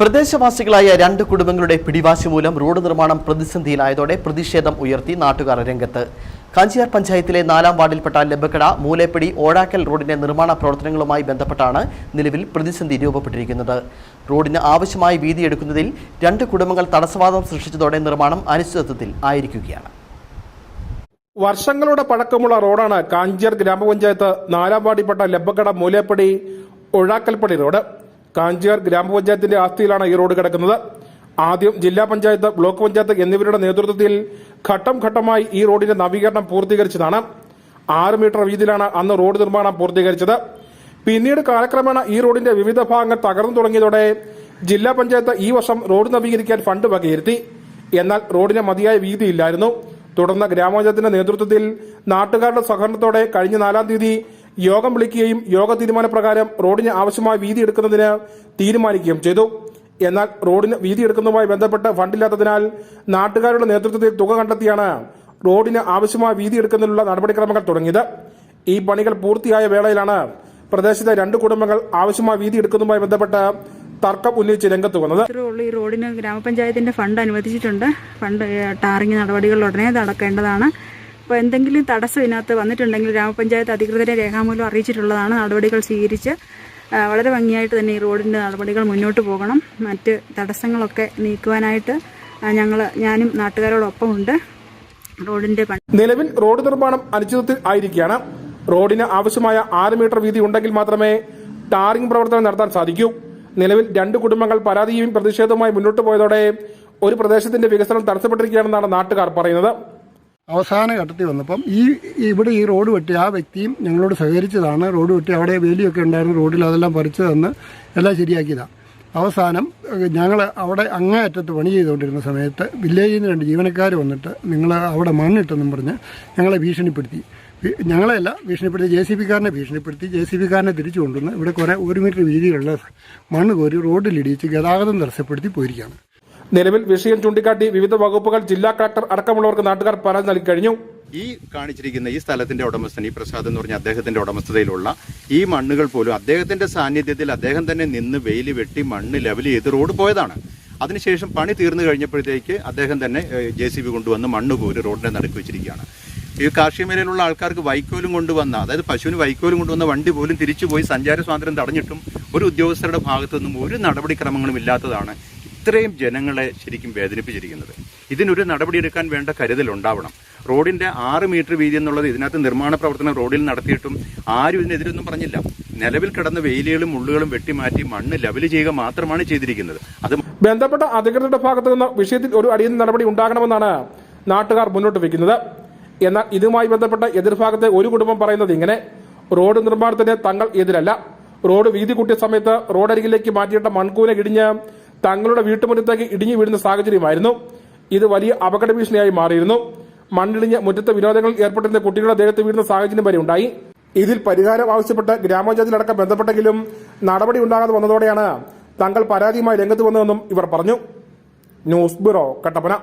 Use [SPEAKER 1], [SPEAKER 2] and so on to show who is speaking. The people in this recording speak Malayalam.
[SPEAKER 1] പ്രദേശവാസികളായ രണ്ട് കുടുംബങ്ങളുടെ പിടിവാശി മൂലം റോഡ് നിർമ്മാണം പ്രതിസന്ധിയിലായതോടെ പ്രതിഷേധം ഉയർത്തി നാട്ടുകാർ രംഗത്ത്. കാഞ്ചിയാർ പഞ്ചായത്തിലെ നാലാം വാർഡിൽപ്പെട്ട ലബക്കട മൂലേപ്പടി ഓടാക്കൽ റോഡിന്റെ നിർമ്മാണ പ്രവർത്തനങ്ങളുമായി ബന്ധപ്പെട്ടാണ് നിലവിൽ പ്രതിസന്ധി രൂപപ്പെട്ടിരിക്കുന്നത്. റോഡിന് ആവശ്യമായ വീതി എടുക്കുന്നതിൽ രണ്ട് കുടുംബങ്ങൾ തടസ്സവാദം സൃഷ്ടിച്ചതോടെ നിർമ്മാണം അനിശ്ചിതത്വത്തിൽ ആയിരിക്കുകയാണ്.
[SPEAKER 2] വർഷങ്ങളുടെ പഴക്കമുള്ള റോഡാണ് കാഞ്ചിയാർ ഗ്രാമപഞ്ചായത്ത് നാലാം വാർഡിൽപ്പെട്ട ലബക്കട മൂലേപ്പടി ഒഴാക്കൽപ്പടി റോഡ്. കാഞ്ചിയാർ ഗ്രാമപഞ്ചായത്തിന്റെ ആസ്തിയിലാണ് ഈ റോഡ് കിടക്കുന്നത്. ആദ്യം ജില്ലാ പഞ്ചായത്ത് ബ്ലോക്ക് പഞ്ചായത്ത് എന്നിവരുടെ നേതൃത്വത്തിൽ ഘട്ടം ഘട്ടമായി ഈ റോഡിന്റെ നവീകരണം പൂർത്തീകരിച്ചതാണ്. ആറ് മീറ്റർ വീതിയിലാണ് അന്ന് റോഡ് നിർമ്മാണം പൂർത്തീകരിച്ചത്. പിന്നീട് കാലക്രമേണ ഈ റോഡിന്റെ വിവിധ ഭാഗങ്ങൾ തകർന്നു തുടങ്ങിയതോടെ ജില്ലാ പഞ്ചായത്ത് ഈ വർഷം റോഡ് നവീകരിക്കാൻ ഫണ്ട് വകയിരുത്തി. എന്നാൽ റോഡിന് മതിയായ വീതിയില്ലായിരുന്നു. തുടർന്ന് ഗ്രാമപഞ്ചായത്തിന്റെ നേതൃത്വത്തിൽ നാട്ടുകാരുടെ സഹകരണത്തോടെ കഴിഞ്ഞ നാലാം തീയതി യോഗം വിളിക്കുകയും യോഗ തീരുമാനപ്രകാരം റോഡിന് ആവശ്യമായ വീതി എടുക്കുന്നതിന് തീരുമാനിക്കുകയും ചെയ്തു. എന്നാൽ റോഡിന് വീതി എടുക്കുന്നതുമായി ബന്ധപ്പെട്ട് ഫണ്ടില്ലാത്തതിനാൽ നാട്ടുകാരുടെ നേതൃത്വത്തിൽ തുക കണ്ടെത്തിയാണ് റോഡിന് ആവശ്യമായ വീതി എടുക്കുന്നതിനുള്ള നടപടിക്രമങ്ങൾ തുടങ്ങിയത്. ഈ പണികൾ പൂർത്തിയായ വേളയിലാണ് പ്രദേശത്തെ രണ്ട് കുടുംബങ്ങൾ ആവശ്യമായ വീതി എടുക്കുന്നതുമായി ബന്ധപ്പെട്ട് തർക്കം ഉന്നയിച്ച് രംഗത്ത് വന്നത്.
[SPEAKER 3] ഈ റോഡിന് ഗ്രാമപഞ്ചായത്തിന്റെ ഫണ്ട് അനുവദിച്ചിട്ടുണ്ട്. ഫണ്ട് ടാറിംഗ് നടപടികൾ ഉടനെ നടക്കേണ്ടതാണ് അപ്പോൾ എന്തെങ്കിലും തടസ്സം ഇതിനകത്ത് വന്നിട്ടുണ്ടെങ്കിൽ ഗ്രാമപഞ്ചായത്ത് അധികൃതരെ രേഖാമൂലം അറിയിച്ചിട്ടുള്ളതാണ് നടപടികൾ സ്വീകരിച്ച് വളരെ ഭംഗിയായിട്ട് തന്നെ ഈ റോഡിന്റെ നടപടികൾ മുന്നോട്ട് പോകണം. മറ്റ് തടസ്സങ്ങളൊക്കെ നീക്കുവാനായിട്ട് ഞങ്ങൾ ഞാനും നാട്ടുകാരോടൊപ്പം ഉണ്ട്. റോഡിന്റെ
[SPEAKER 2] നിലവിൽ റോഡ് നിർമ്മാണം അനിശ്ചിതത്തിൽ ആയിരിക്കുകയാണ്. റോഡിന് ആവശ്യമായ ആറ് മീറ്റർ വീതി ഉണ്ടെങ്കിൽ മാത്രമേ ടാറിംഗ് പ്രവർത്തനം നടത്താൻ സാധിക്കൂ. നിലവിൽ രണ്ട് കുടുംബങ്ങൾ പരാതിയും പ്രതിഷേധവുമായി മുന്നോട്ട് പോയതോടെ ഒരു പ്രദേശത്തിന്റെ വികസനം തടസ്സപ്പെട്ടിരിക്കുകയാണെന്നാണ് നാട്ടുകാർ പറയുന്നത്.
[SPEAKER 4] അവസാന ഘട്ടത്തിൽ വന്നപ്പം ഈ ഇവിടെ ഈ റോഡ് വെട്ടി ആ വ്യക്തിയും ഞങ്ങളോട് സഹകരിച്ചതാണ്. റോഡ് വെട്ടി അവിടെ വേലിയൊക്കെ ഉണ്ടായിരുന്നു. റോഡിൽ അതെല്ലാം പറിച്ചു തന്ന് എല്ലാം ശരിയാക്കിയതാണ് അവസാനം ഞങ്ങൾ അവിടെ അങ്ങേയറ്റത്ത് പണി ചെയ്തുകൊണ്ടിരുന്ന സമയത്ത് വില്ലേജിൽ നിന്ന് രണ്ട് ജീവനക്കാർ വന്നിട്ട് നിങ്ങൾ അവിടെ മണ്ണിട്ടെന്നും പറഞ്ഞ് ഞങ്ങളെ ഭീഷണിപ്പെടുത്തി. ഞങ്ങളെയല്ല ഭീഷണിപ്പെടുത്തി ജെ സി പിക്കാരനെ ഭീഷണിപ്പെടുത്തി. ജെ സി പിക്കാരനെ തിരിച്ചു കൊണ്ടുവന്ന് ഇവിടെ കുറേ ഒരു മീറ്റർ വീതിയുള്ള മണ്ണ് കോരി റോഡിലിടിച്ച് ഗതാഗതം തടസ്സപ്പെടുത്തി പോയിരിക്കുകയാണ്.
[SPEAKER 2] നിലവിൽ വിഷയം ചൂണ്ടിക്കാട്ടി വിവിധ വകുപ്പുകൾ ജില്ലാ കളക്ടർ അടക്കമുള്ളവർക്ക് നാട്ടുകാർ പരാതി നൽകി കഴിഞ്ഞു.
[SPEAKER 5] ഈ കാണിച്ചിരിക്കുന്ന ഈ സ്ഥലത്തിന്റെ ഉടമസ്ഥൻ ഈ പ്രസാദ് എന്ന് പറഞ്ഞ അദ്ദേഹത്തിന്റെ ഉടമസ്ഥതയിലുള്ള ഈ മണ്ണുകൾ പോലും അദ്ദേഹത്തിന്റെ സാന്നിധ്യത്തിൽ അദ്ദേഹം തന്നെ നിന്ന് വെയിൽ വെട്ടി മണ്ണ് ലെവൽ ചെയ്ത് റോഡ് പോയതാണ്. അതിനുശേഷം പണി തീർന്നു കഴിഞ്ഞപ്പോഴത്തേക്ക് അദ്ദേഹം തന്നെ ജെ സി ബി കൊണ്ടുവന്ന് മണ്ണ് കോരി റോഡിനെ നടുക്ക് വെച്ചിരിക്കുകയാണ്. ഈ കാർഷിക മേഖലയിലുള്ള ആൾക്കാർക്ക് വൈക്കോലും കൊണ്ടുവന്ന അതായത് പശുവിന് വൈക്കോലും കൊണ്ടുവന്ന വണ്ടി പോലും തിരിച്ചുപോയി സഞ്ചാര സ്വാതന്ത്ര്യം തടഞ്ഞിട്ടും ഒരു ഉദ്യോഗസ്ഥരുടെ ഭാഗത്തു നിന്നും ഒരു നടപടിക്രമങ്ങളും ഇല്ലാത്തതാണ് ഇത്രയും ജനങ്ങളെ ശരിക്കും വേദനിപ്പിച്ചിരിക്കുന്നത്. ഇതിനൊരു നടപടിയെടുക്കാൻ വേണ്ട കരുതൽ ഉണ്ടാവണം. റോഡിന്റെ ആറ് മീറ്റർ വീതി എന്നുള്ളത് ഇതിനകത്ത് നിർമ്മാണ പ്രവർത്തനം റോഡിൽ നടത്തിയിട്ടും ആരും ഇതിനെതിരൊന്നും പറഞ്ഞില്ല. നിലവിൽ കിടന്ന വെയിലുകളും മുള്ളുകളും വെട്ടിമാറ്റി മണ്ണ് ലെവൽ ചെയ്യുക മാത്രമാണ് ചെയ്തിരിക്കുന്നത്. അത്
[SPEAKER 2] ബന്ധപ്പെട്ട അധികൃതരുടെ ഭാഗത്തു നിന്ന് വിഷയത്തിൽ ഒരു അടിയന്തര നടപടി ഉണ്ടാകണമെന്നാണ് നാട്ടുകാർ മുന്നോട്ട് വയ്ക്കുന്നത് എന്നാൽ ഇതുമായി ബന്ധപ്പെട്ട എതിർഭാഗത്തെ ഒരു കുടുംബം പറയുന്നത് ഇങ്ങനെ. റോഡ് നിർമ്മാണത്തിന് തങ്ങൾ എതിരല്ല. റോഡ് വീതി കൂട്ടിയ സമയത്ത് റോഡരികിലേക്ക് മാറ്റിയിട്ട മൺകൂന ഇടിഞ്ഞ് തങ്ങളുടെ വീട്ടുമുറ്റത്തേക്ക് ഇടിഞ്ഞു വീഴുന്ന സാഹചര്യമായിരുന്നു. ഇത് വലിയ അപകട ഭീഷണിയായി മാറിയിരുന്നു. മണ്ണിടിഞ്ഞ് മുറ്റത്തെ വിനോദങ്ങളിൽ ഏർപ്പെട്ടിരുന്ന കുട്ടികളുടെ ദേഹത്ത് വീഴുന്ന സാഹചര്യം വരെ ഉണ്ടായി. ഇതിൽ പരിഹാരം ആവശ്യപ്പെട്ട് ഗ്രാമപഞ്ചായത്തിലടക്കം ബന്ധപ്പെട്ടെങ്കിലും നടപടി ഉണ്ടാകാതെ വന്നതോടെയാണ് തങ്ങൾ പരാതിയുമായി രംഗത്ത് വന്നതെന്നും ഇവർ പറഞ്ഞു. News bureau Kattappana.